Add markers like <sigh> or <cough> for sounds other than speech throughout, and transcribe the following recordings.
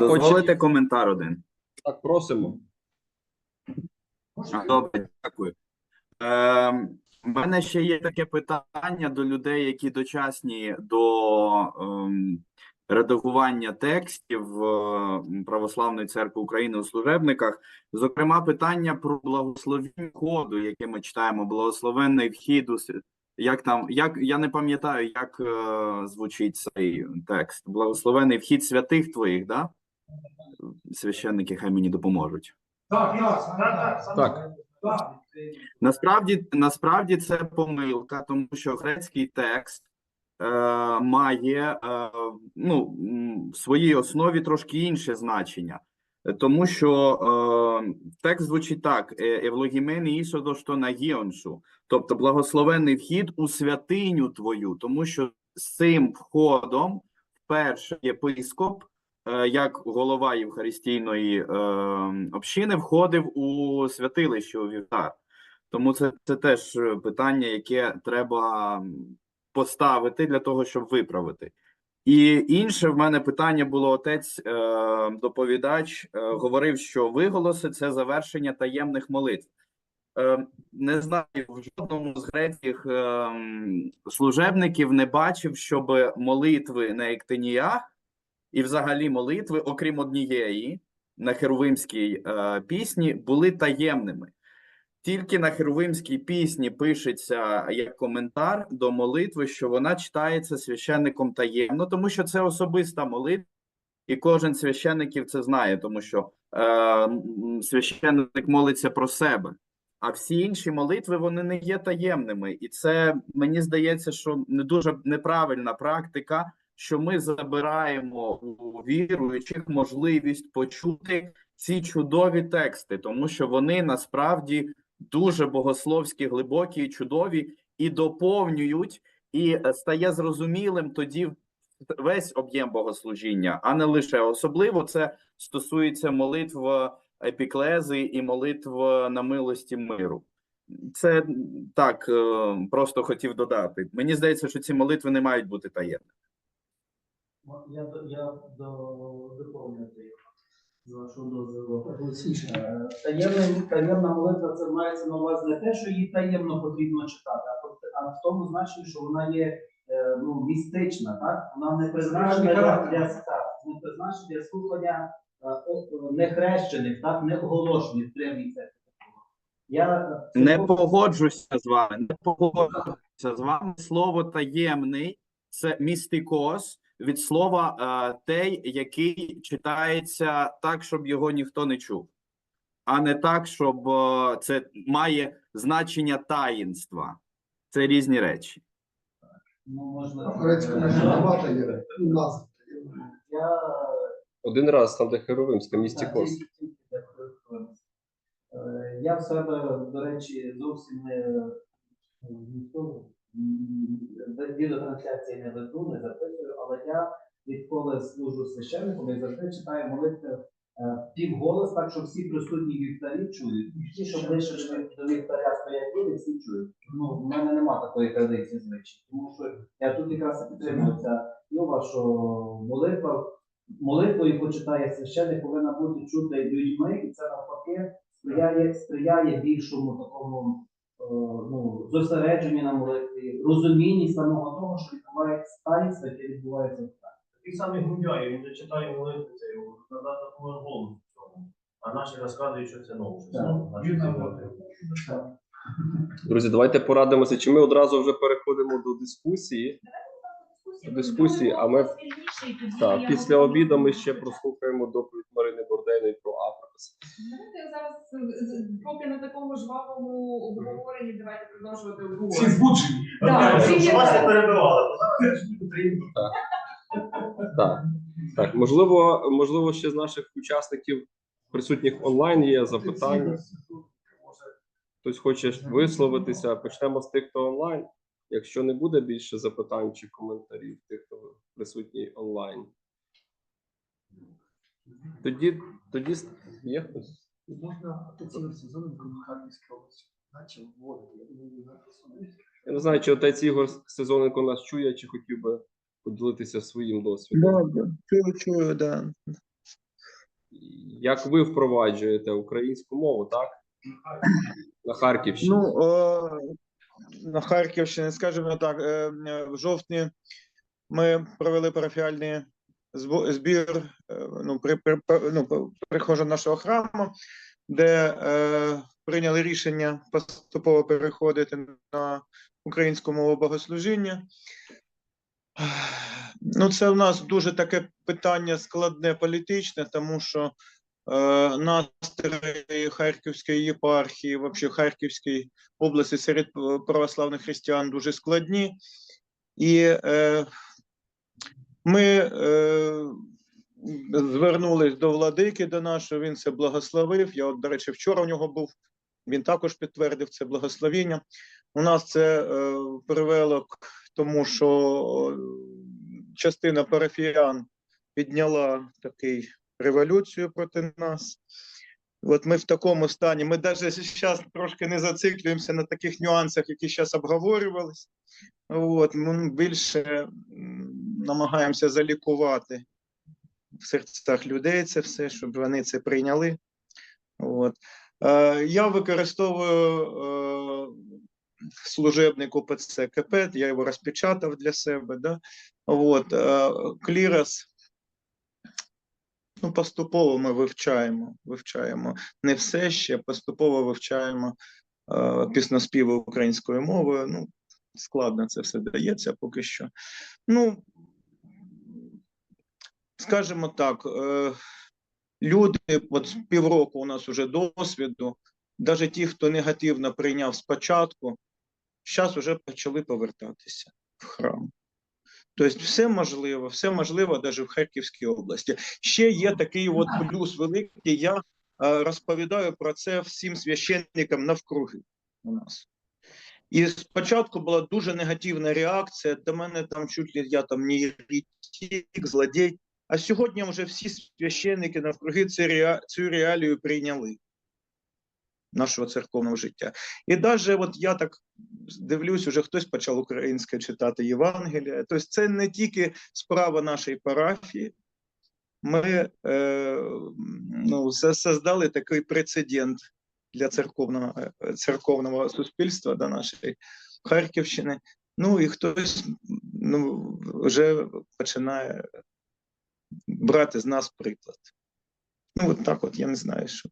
Дозволите коментар один. так, просимо. Добре, дякую. Е, у мене ще є таке питання до людей, які дочасні до ем, редагування текстів е, Православної церкви України у служебниках. Зокрема, питання про благословіння ходу, яке ми читаємо, благословенний вхід у як там, як я не пам'ятаю, як е, звучить цей текст. Благословений вхід святих твоїх, да? Священники хай мені допоможуть. Так, так, так, так. Так. так. Насправді, насправді це помилка, тому що грецький текст е, має е, ну, в своїй основі трошки інше значення. Тому що е, текст звучить так: «Е, Евлогімені ісодо що на гіоншу, тобто благословенний вхід у святиню твою, тому що з цим входом вперше єпископ, як голова Євхаристійної е, общини, входив у святилище у вівтар. Тому це, це теж е, питання, яке треба поставити для того, щоб виправити. І інше в мене питання було: отець е, доповідач е, говорив, що виголоси це завершення таємних молитв. Е, не знаю, в жодному з грецьких е, служебників не бачив, щоб молитви на ектеніях і взагалі молитви, окрім однієї на херувимській е, пісні, були таємними. Тільки на херувимській пісні пишеться як коментар до молитви, що вона читається священником таємно, тому що це особиста молитва, і кожен священників це знає, тому що е, священник молиться про себе. А всі інші молитви вони не є таємними, і це мені здається, що не дуже неправильна практика, що ми забираємо у віруючих можливість почути ці чудові тексти, тому що вони насправді дуже богословські, глибокі чудові, і доповнюють, і е, стає зрозумілим тоді весь об'єм богослужіння, а не лише особливо це стосується молитв епіклези і молитв на милості миру. Це так е, просто хотів додати. Мені здається, що ці молитви не мають бути таємними. Я, я до доповню з вашого дозволу. Е, Таємна, таємна молитва це мається на увазі не те, що її таємно потрібно читати, а, по- а в тому значенні, що вона є е, ну, містична, так? Вона не призначена для, характер. для, так, не призначена для слухання е, о- нехрещених, так, не оголошених в древній церкві. Я е, Не погоджуся з вами. Не погоджуся з вами. Слово таємний це містикос від слова е, той, який читається так, щоб його ніхто не чув, а не так, щоб е, це має значення таїнства. Це різні речі. ну, можна, є. Я Один раз там, де Херовимська, для користування. Е, Я в себе, до речі, зовсім не ніхто відеотрансляції не веду, не записую, але я відколи служу священником, я завжди читаю молитви е, півголос, так що всі присутні вівтарі чують. І ті, що ближче до вів- до вівтаря стоять люди, всі чують. Ну, в мене нема такої традиції звичай. Тому що я тут якраз і підтримую ця Люба, що молитва молитвою почитає священник, повинна бути чута людьми, і це навпаки сприяє, сприяє більшому такому ну, зосереджені на молитві, розумінні самого того, що відбувається станція, яке відбувається в Такий самий Гундяй, він не читає молитви, це його надати такого голосу в цьому. А наші розказують, що це нове. Так. Ну, значить, це молитва. Друзі, давайте порадимося, чи ми одразу вже переходимо до дискусії. Дискусії, а ми так, після обіду ми ще прослухаємо доповідь Марини Бордейної про Африкас. Давайте зараз з- поки на такому жвавому обговоренні давайте продовжувати Всі збуджені. Так, всі є вас не перебивали, потрібно. Так, так, можливо, можливо, ще з наших учасників присутніх онлайн є запитання. Хтось хоче висловитися. Почнемо з тих, хто онлайн. Якщо не буде більше запитань чи коментарів, тих, хто присутній онлайн. Тоді, тоді є хтось? Можна офіційним сезоном в Харківській області. Наче вводити. Я думаю, зараз Я не знаю, чи отець Ігор Сезоненко нас чує, чи хотів би поділитися своїм досвідом. Да, да. Чую, чую, да. Як ви впроваджуєте українську мову, так? На Харківщині. Ну, е, на Харківщині, скажімо так, е, е, в жовтні ми провели парафіальний збір е, ну, при, при, ну, прихожан нашого храму, де е, прийняли рішення поступово переходити на українську мову богослужіння. Ну, це в нас дуже таке питання складне політичне, тому що настрої Харківської єпархії, взагалі Харківської області серед е, православних християн дуже складні. І е, ми е, звернулись до владики до нашого, він це благословив. Я, от, до речі, вчора у нього був, він також підтвердив це благословіння. У нас це е, привело к тому, що е, частина парафіян підняла такий революцію проти нас. От ми в такому стані. Ми навіть зараз трошки не зациклюємося на таких нюансах, які зараз обговорювалися. От, ми більше намагаємося залікувати в серцях людей це все, щоб вони це прийняли. От. Е, я використовую е, служебник УПЦ КП, я його розпечатав для себе. Да? От, е, Клірос Ну, поступово ми вивчаємо, вивчаємо не все ще, поступово вивчаємо е, пісноспіви українською мовою. Ну, складно це все дається поки що. Ну, скажімо так, е, люди, от півроку у нас вже досвіду, навіть ті, хто негативно прийняв спочатку, зараз вже почали повертатися в храм. Тобто, все можливо, все можливо навіть в Харківській області. Ще є такий от плюс великий. Я е, розповідаю про це всім священникам навкруги у нас. І спочатку була дуже негативна реакція. До мене там чуть ли я там не єретик, злодій. А сьогодні вже всі священники навкруги цю реалію прийняли нашого церковного життя. І навіть от я так дивлюсь, уже хтось почав українською читати Євангелія. Тобто це не тільки справа нашої парафії. Ми е, ну, создали такий прецедент для церковного, е, церковного суспільства до нашої Харківщини. Ну і хтось ну, вже починає брати з нас приклад. Ну, от так от я не знаю, що.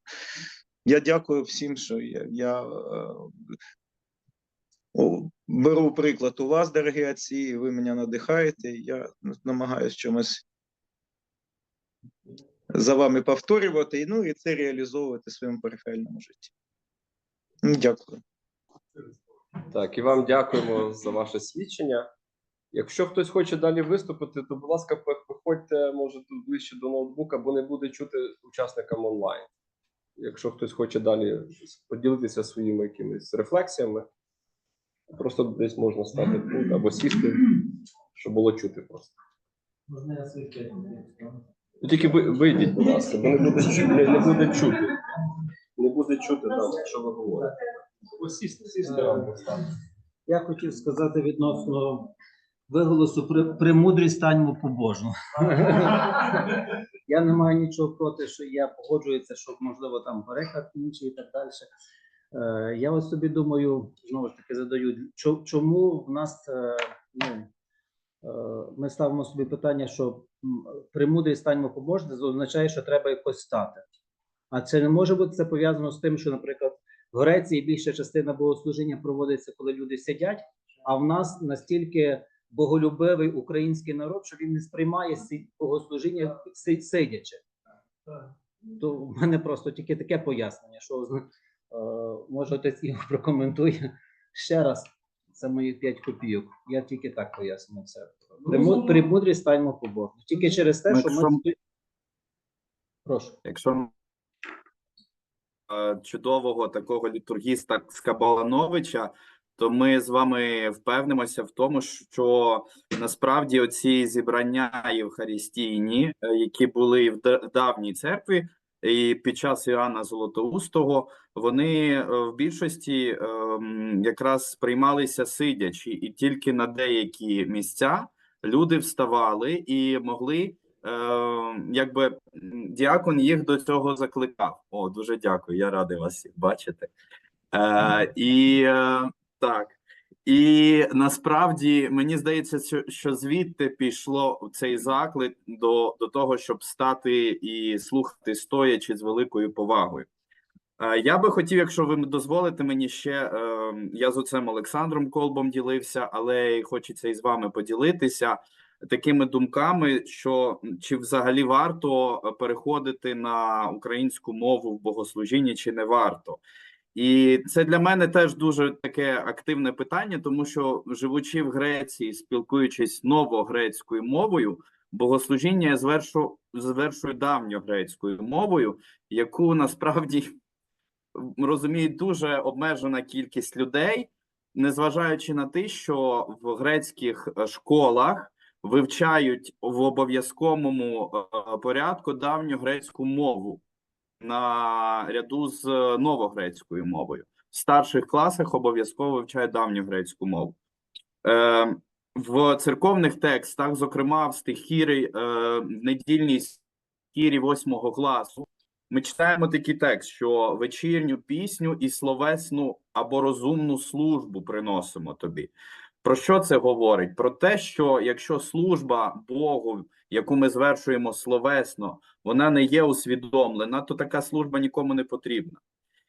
Я дякую всім, що я, я е, беру приклад у вас, дорогі отці, ви мене надихаєте. Я намагаюся чомусь за вами повторювати, ну і це реалізовувати в своєму периферійному житті. Ну, Дякую. Так, і вам дякуємо за ваше свідчення. Якщо хтось хоче далі виступити, то, будь ласка, приходьте, може, тут ближче до ноутбука, бо не буде чути учасникам онлайн. Якщо хтось хоче далі поділитися своїми якимись рефлексіями, просто десь можна стати тут або сісти, щоб було чути просто. Можна я хвилин? Ну, Тільки вийдіть, будь ласка, бо не буде, чу- не, не буде чути. Не буде чути там, що ви говорите. Ось сісти, сісти або стати. Я хотів сказати відносно виголосу при, премудрість станьмо побожно. <laughs> Я не маю нічого проти, що я погоджуюся, що можливо там переклад інший і так далі. Е, я ось собі думаю, знову ж таки задаю, чому в нас е, ну, е, ми ставимо собі питання, що м, премудрість станьмо побожно, це означає, що треба якось стати. А це не може бути це пов'язано з тим, що, наприклад, в Греції більша частина богослужіння проводиться, коли люди сидять, а в нас настільки боголюбивий український народ, що він не сприймає богослужіння сидячи. То в мене просто тільки таке пояснення, що е, може отець Ігор прокоментує ще раз. Це мої 5 копійок. Я тільки так пояснюю це. Приму- Премудрість станьмо побожно. Тільки через те, що ми. Прошу. Якщо е, чудового такого літургіста Скабалановича, то ми з вами впевнимося в тому, що насправді оці зібрання євхаристійні, е, які були в давній церкві, і під час Іоанна Золотоустого, вони е, в більшості ем, якраз сприймалися сидячи, і тільки на деякі місця люди вставали і могли якби м, діакон їх до цього закликав. О, дуже дякую. Я радий вас всіх бачити. Е, і е, так. І насправді мені здається, що, звідти пішло цей заклик до, до того, щоб стати і слухати стоячи з великою повагою. Е, Я би хотів, якщо ви дозволите мені ще, е, я з отцем Олександром Колбом ділився, але хочеться і з вами поділитися такими думками, що чи взагалі варто е, переходити на українську мову в богослужінні, чи не варто. І це для мене теж дуже таке активне питання, тому що живучи в Греції, спілкуючись новогрецькою мовою, богослужіння я звершу, звершую давньогрецькою мовою, яку насправді розуміє дуже обмежена кількість людей, незважаючи на те, що в грецьких е, школах вивчають в обов'язковому е, порядку давньогрецьку мову на ряду з е, новогрецькою мовою. В старших класах обов'язково вивчають давньогрецьку мову. Е, в церковних текстах, зокрема в стихірі, е, недільній стихірі восьмого класу, ми читаємо такий текст, що вечірню пісню і словесну або розумну службу приносимо тобі. Про що це говорить? Про те, що якщо служба Богу, яку ми звершуємо словесно, вона не є усвідомлена, то така служба нікому не потрібна.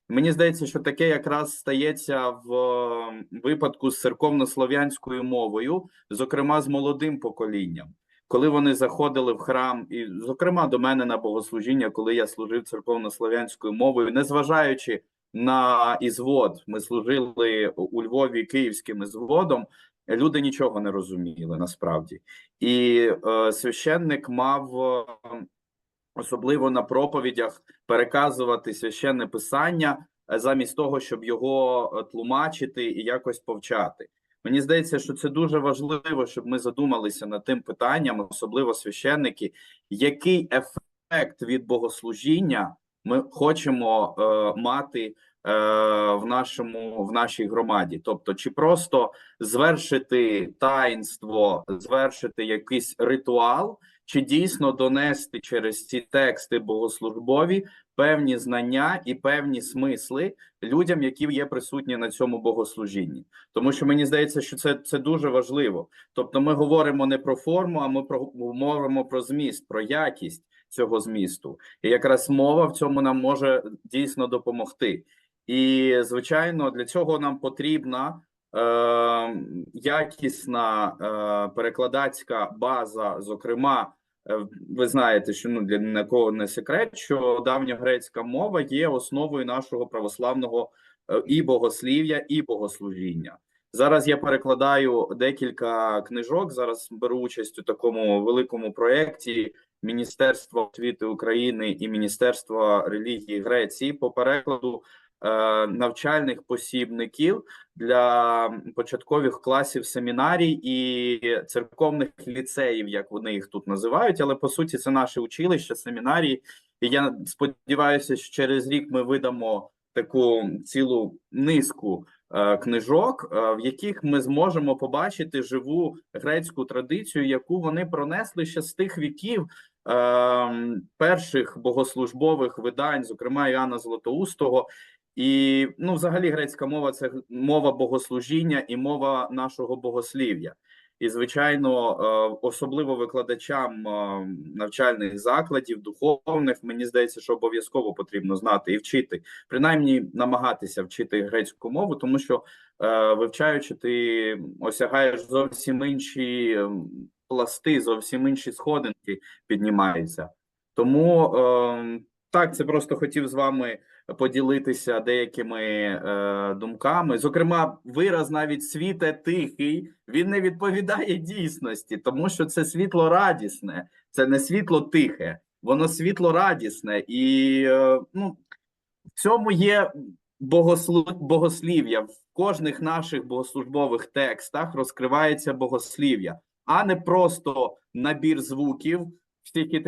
Мені здається, що таке якраз стається в е, випадку з церковнослов'янською мовою, зокрема з молодим поколінням. Коли вони заходили в храм, і, зокрема, до мене на богослужіння, коли я служив церковнослов'янською мовою, незважаючи на ізвод, ми служили у Львові київським ізводом, люди нічого не розуміли насправді. І е, священник мав е, особливо на проповідях переказувати священне писання е, замість того, щоб його е, тлумачити і якось повчати. Мені здається, що це дуже важливо, щоб ми задумалися над тим питанням, особливо священники, який ефект від богослужіння ми хочемо е, мати е, в нашому в нашій громаді. Тобто, чи просто звершити таїнство, звершити якийсь ритуал, чи дійсно донести через ці тексти богослужбові певні знання і певні смисли людям, які є присутні на цьому богослужінні, тому що мені здається, що це, це дуже важливо. Тобто, ми говоримо не про форму, а ми про говоримо про зміст, про якість цього змісту, і якраз мова в цьому нам може дійсно допомогти. І звичайно, для цього нам потрібна е, якісна е, перекладацька база, зокрема. Е, Ви знаєте, що ну для нікого не секрет, що давньогрецька мова є основою нашого православного е, і богослів'я, і богослужіння. Зараз я перекладаю декілька книжок. Зараз беру участь у такому великому проєкті Міністерства освіти України і Міністерства релігії Греції по перекладу е, навчальних посібників для початкових класів семінарій і церковних ліцеїв, як вони їх тут називають. Але по суті, це наше училище, семінарії. І я сподіваюся, що через рік ми видамо таку цілу низку е, книжок, е, в яких ми зможемо побачити живу грецьку традицію, яку вони пронесли ще з тих віків перших богослужбових видань, зокрема Іоанна Златоустого. І ну, взагалі, грецька мова це мова богослужіння і мова нашого богослів'я. І, звичайно, е, особливо викладачам е, навчальних закладів, духовних, мені здається, що обов'язково потрібно знати і вчити, принаймні намагатися вчити грецьку мову, тому що е, вивчаючи, ти осягаєш зовсім інші ем, пласти, зовсім інші сходинки піднімаються. Тому е, так, це просто хотів з вами поділитися деякими е, думками. Зокрема, вираз навіть світе тихий, він не відповідає дійсності, тому що це світло радісне, це не світло тихе, воно світло радісне, і е, ну, в цьому є богослу... богослів'я. В кожних наших богослужбових текстах розкривається богослів'я, а не просто набір звуків всіх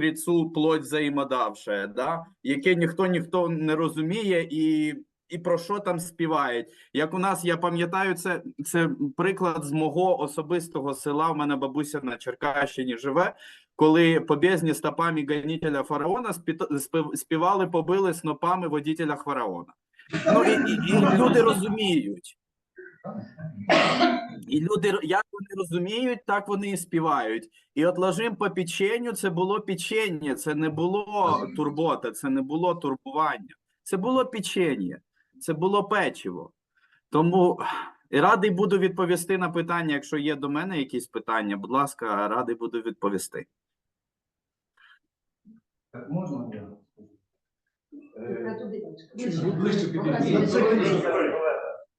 плоть взаємодавшая, да, яке ніхто ніхто не розуміє, і, і про що там співають. Як у нас, я пам'ятаю, це, це приклад з мого особистого села. У мене бабуся на Черкащині живе. Коли побєзні стопами гонителя фараона співали, побили снопами водителя фараона. Ну і, і, і люди розуміють. І люди, як вони розуміють, так вони і співають. І от ложим по печенню це було печення, це не було турбота, це не було турбування. Це було печення, це було печиво. Тому радий буду відповісти на питання, якщо є до мене якісь питання, будь ласка, радий буду відповісти. Так можна я? Я Е, туди. Ближче.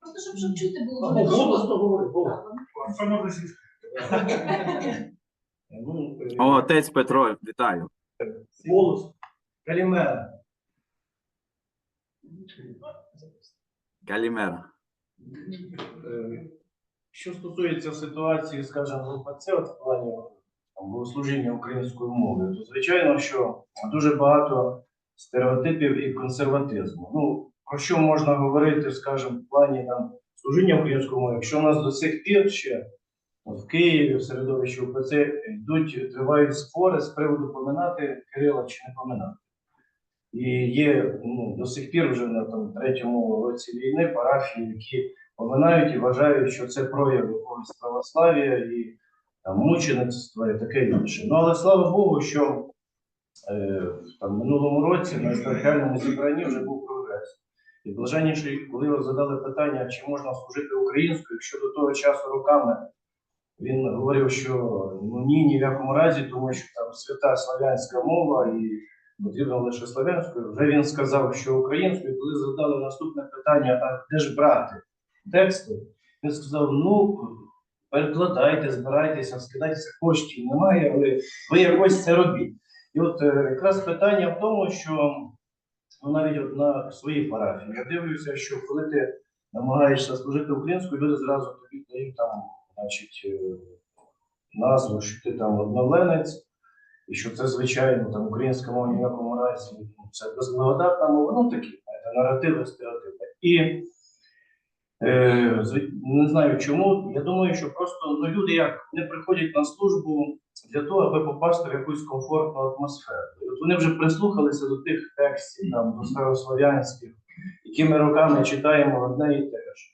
Просто щоб, щоб чути було. Або що- голос, то говори, голос. Так, Що? Ну, е, О, отець Петро, вітаю. Голос. Калімера. Калімера. Е, Що стосується ситуації, скажімо, в УПЦ, от в плані там, богослужіння українською мовою, то звичайно, що дуже багато стереотипів і консерватизму. Ну, про що можна говорити, скажімо, в плані там, служіння українською мовою, якщо у нас до сих пір ще в Києві, в середовищі УПЦ йдуть, тривають спори з приводу поминати Кирила чи не поминати. І є ну, до сих пір вже на там, третьому році війни парафії, які поминають і вважають, що це прояв якогось православ'я і там, мучеництва і таке інше. Ну але слава Богу, що е, там, минулому році на епархіальному зібранні вже прогрес. І блаженніший, коли його задали питання, чи можна служити українською, якщо до того часу роками він говорив, що ну ні, ні в якому разі, тому що там свята славянська мова і потрібно лише славянською. Вже він сказав, що українською, коли задали наступне питання, а де ж брати тексти, він сказав: ну, перекладайте, збирайтеся, скидайтеся, коштів немає, але ви якось це робіть. І от е, якраз питання в тому, що ну, навіть от на своїй парафії я дивлюся, що коли ти намагаєшся служити українською, люди зразу тобі дають там, значить, е, назву, що ти там одновленець, і що це звичайно там українська мова ні в якому разі ну, це безблагодатна мова, ну такі знаєте, наративи, стереотипи. І е, не знаю чому. Я думаю, що просто ну, люди як не приходять на службу для того, аби попасти в якусь комфортну атмосферу. І от вони вже прислухалися до тих текстів, там, до старослов'янських, які ми роками читаємо одне і те ж.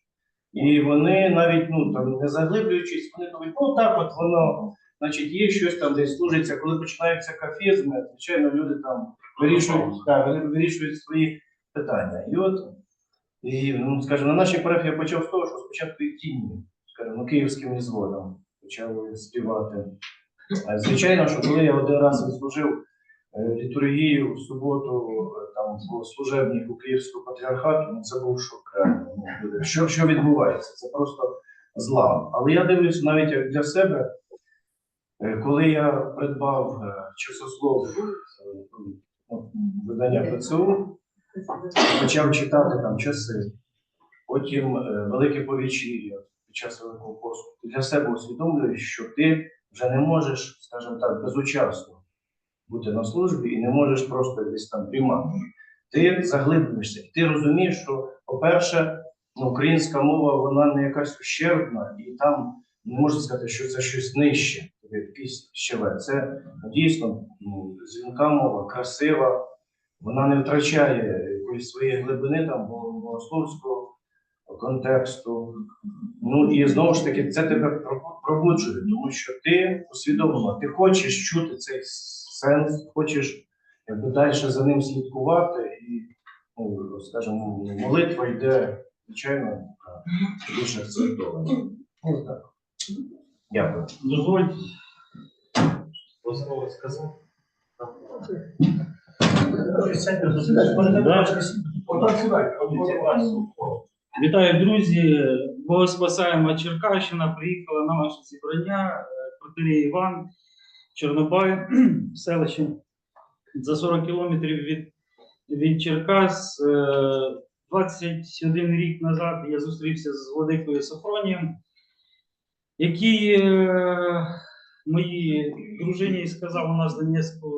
І вони навіть ну там не заглиблюючись, вони думають, ну так от воно, значить, є щось там десь служиться. Коли починаються кафізми, звичайно, люди там вирішують, так, вирішують свої питання. І от, і, ну, скажімо, на нашій парафії я почав з того, що спочатку і тіні, скажімо, київським ізводом почали співати. Е, Звичайно, що коли я один раз відслужив е, літургію в суботу е, там по служебнику Київського патріархату, ну це був шок. реально. Ну, Що, що відбувається? Це просто злам. Але я дивлюся навіть як для себе, е, коли я придбав е, часослов е, ну, видання ПЦУ, почав читати там часи, потім е, велике повечір'я під час Великого посту. Для себе усвідомлюєш, що ти вже не можеш, скажімо так, безучасно бути на службі і не можеш просто десь там приймати. Ти заглиблюєшся, і ти розумієш, що, по-перше, ну, українська мова вона не якась ущербна, і там не можна сказати, що це щось нижче, тобто якийсь щеле. Це ну, дійсно ну, дзвінка мова, красива, вона не втрачає якоїсь своєї глибини там бо- богословського контексту. Ну і знову ж таки, це тебе пробуджує, тому що ти усвідомлено, ти хочеш чути цей сенс, хочеш якби далі за ним слідкувати, і, ну, скажімо, молитва йде, звичайно, дуже акцентовано. Ну, так. Дякую. Дозвольте слово сказати. Отак сідай, от воно. Вітаю, друзі! Богоспасаємо Черкащина. Приїхала на наше зібрання е, протерій Іван Чорнобай, <clears throat> селище за 40 кілометрів від, від Черкас. Е, 21 рік назад я зустрівся з Владикою Софронієм, який е, моїй дружині сказав у нас Донецьку,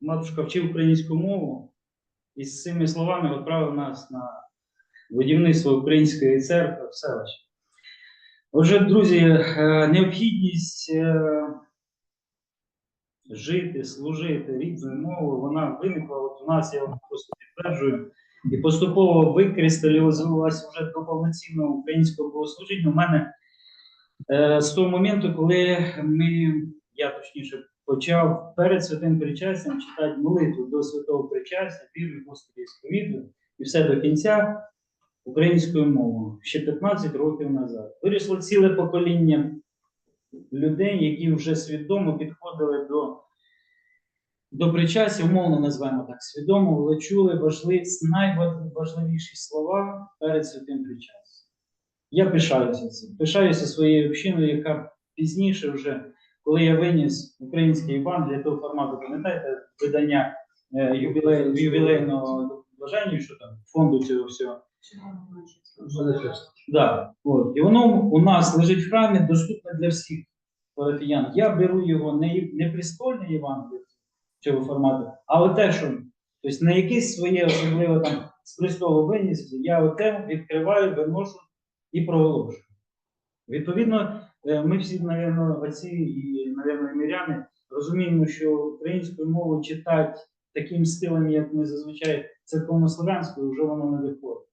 матушка вчив українську мову, і з цими словами відправив нас на будівництво української церкви в селищі. Отже, друзі, е, необхідність е, жити, служити рідною мовою, вона виникла от у нас, я вам просто підтверджую, і поступово викристалізувалася вже до повноцінного українського богослужіння. У мене е, з того моменту, коли ми, я точніше, почав перед святим причастям читати молитву до святого причастя, вірю, Господи, сповідую, і все до кінця українською мовою ще 15 років назад. Вирісло ціле покоління людей, які вже свідомо підходили до, до причастя, умовно називаємо так, свідомо але чули важливі, найважливіші слова перед святим причастям. Я пишаюся цим. Пишаюся своєю общиною, яка пізніше вже, коли я виніс український Іван для того формату, пам'ятаєте, видання е, ювілей, ювілейного бажання, що там фонду цього всього. Да, от. І воно у нас лежить в храмі, доступне для всіх парафіян. Я беру його не, не престольне Євангеліє цього формату, а оте, що тобто не якесь своє особливе там з престолу виніс, я оте відкриваю, виношу і проголошую. Відповідно, е, ми всі, напевно, отці і, і миряни розуміємо, що українською мовою читати таким стилем, як ми зазвичай церковнослов'янською, вже воно не виходить.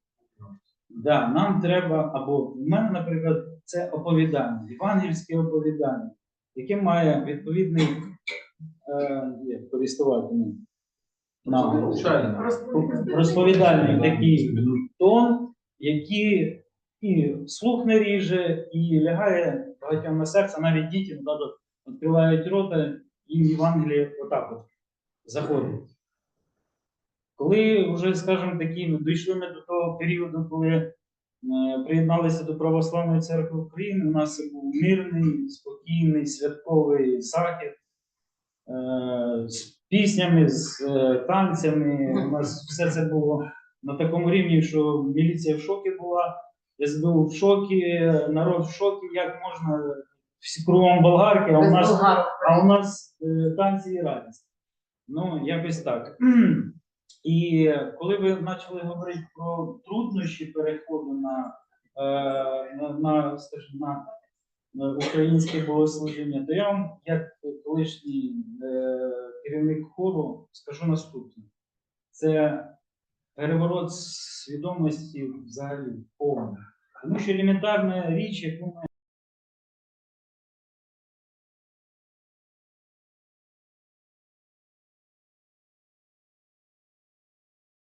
Да, нам треба, або в мене, наприклад, це оповідання, євангельське оповідання, яке має відповідний е, наголос. розповідальний такий тон, який і слух не ріже, і лягає багатьом на серце, навіть дітям відкривають рота, і Євангеліє отак от заходить. Коли вже, скажімо такі, ну, дійшли ми до того періоду, коли е, приєдналися до Православної церкви України, у нас був мирний, спокійний, святковий захід е, з піснями, з е, танцями. У нас все це було на такому рівні, що міліція в шокі була, СБУ в шокі, народ в шокі, як можна всі кругом болгарки, а у нас а у нас е, танці і радість. Ну, якось так. І коли ви почали говорити про труднощі переходу на, е, на, на, скажімо, на, українське богослужіння, то я вам, як колишній е, керівник хору, скажу наступне: це переворот свідомості взагалі повний. Тому що елементарна річ, яку ми